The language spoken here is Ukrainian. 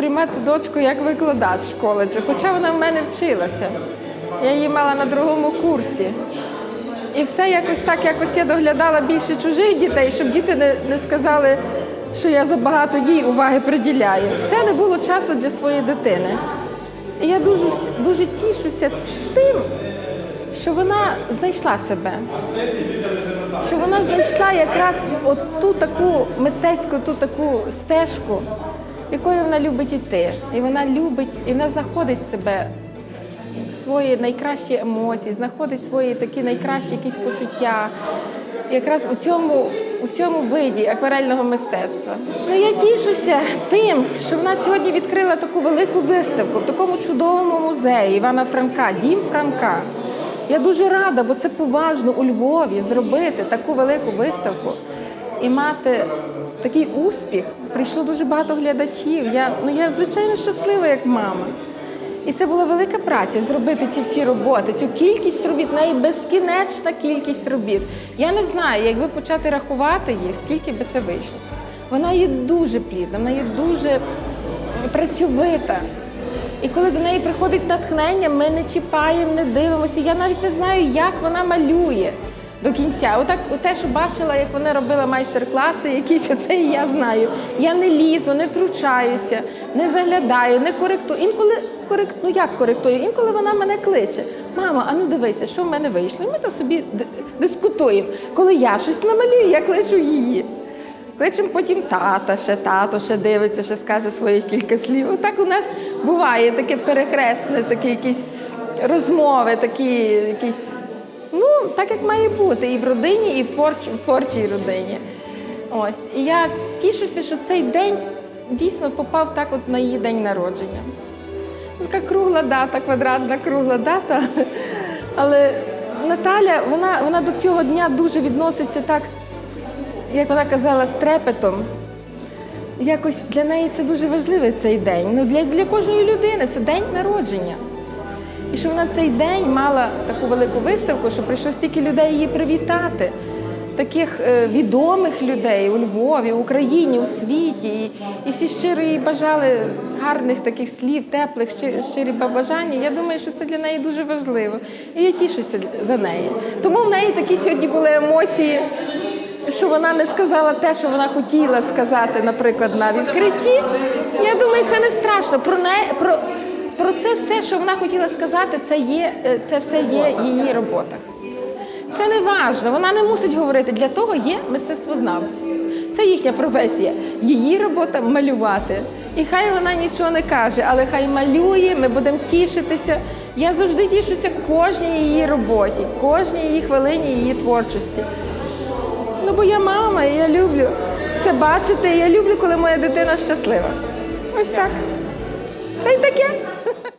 сприймати дочку як викладач в коледжі, хоча вона в мене вчилася. Я її мала на другому курсі. І все якось так, якось я доглядала більше чужих дітей, щоб діти не, не сказали, що я забагато їй уваги приділяю. Все не було часу для своєї дитини. І я дуже, дуже тішуся тим, що вона знайшла себе. Що вона знайшла якраз от ту таку мистецьку, ту таку стежку, якою вона любить іти. І вона любить, і вона знаходить себе свої найкращі емоції, знаходить свої такі найкращі якісь почуття. Якраз у цьому, у цьому виді акварельного мистецтва. Ну я тішуся тим, що вона сьогодні відкрила таку велику виставку в такому чудовому музеї Івана Франка, Дім Франка. Я дуже рада, бо це поважно у Львові зробити таку велику виставку і мати такий успіх. Прийшло дуже багато глядачів. Я, ну, я звичайно щаслива як мама. І це була велика праця зробити ці всі роботи, цю кількість робіт, неї безкінечна кількість робіт. Я не знаю, якби почати рахувати їх, скільки би це вийшло. Вона є дуже плідна, вона є дуже працьовита. І коли до неї приходить натхнення, ми не чіпаємо, не дивимося. Я навіть не знаю, як вона малює до кінця. Отак, те, що бачила, як вона робила майстер-класи, якісь це і я знаю. Я не лізу, не втручаюся, не заглядаю, не коректую. Інколи корект... ну як коректую? Інколи вона мене кличе. Мама, а ну дивися, що в мене вийшло. І ми там собі дискутуємо. Коли я щось намалюю, я кличу її. Кличемо потім тата, ще тато ще дивиться, ще скаже своїх кілька слів. Отак у нас буває таке перехресне, такі якісь розмови, такі якісь, ну, так як має бути, і в родині, і в, творч, в творчій родині. Ось. І я тішуся, що цей день дійсно попав так от на її день народження. Така кругла дата, квадратна кругла дата. Але Наталя, вона, вона до цього дня дуже відноситься так як вона казала, з трепетом. Якось для неї це дуже важливий цей день. Ну, для, для кожної людини це день народження. І що вона в цей день мала таку велику виставку, що прийшло стільки людей її привітати, таких е, відомих людей у Львові, в Україні, у світі. І, і всі щиро їй бажали гарних таких слів, теплих, щирі побажання. Я думаю, що це для неї дуже важливо. І я тішуся за неї. Тому в неї такі сьогодні були емоції що вона не сказала те, що вона хотіла сказати, наприклад, на відкритті. Я думаю, це не страшно. Про неї про, про це все, що вона хотіла сказати, це є е, це все є її роботах. Це не важливо, вона не мусить говорити. Для того є мистецтвознавці. Це їхня професія. Її робота малювати. І хай вона нічого не каже, але хай малює, ми будемо тішитися. Я завжди тішуся кожній її роботі, кожній її хвилині її творчості. Ну, бо я мама, і я люблю це бачити. і Я люблю, коли моя дитина щаслива. Ось так. Та й таке.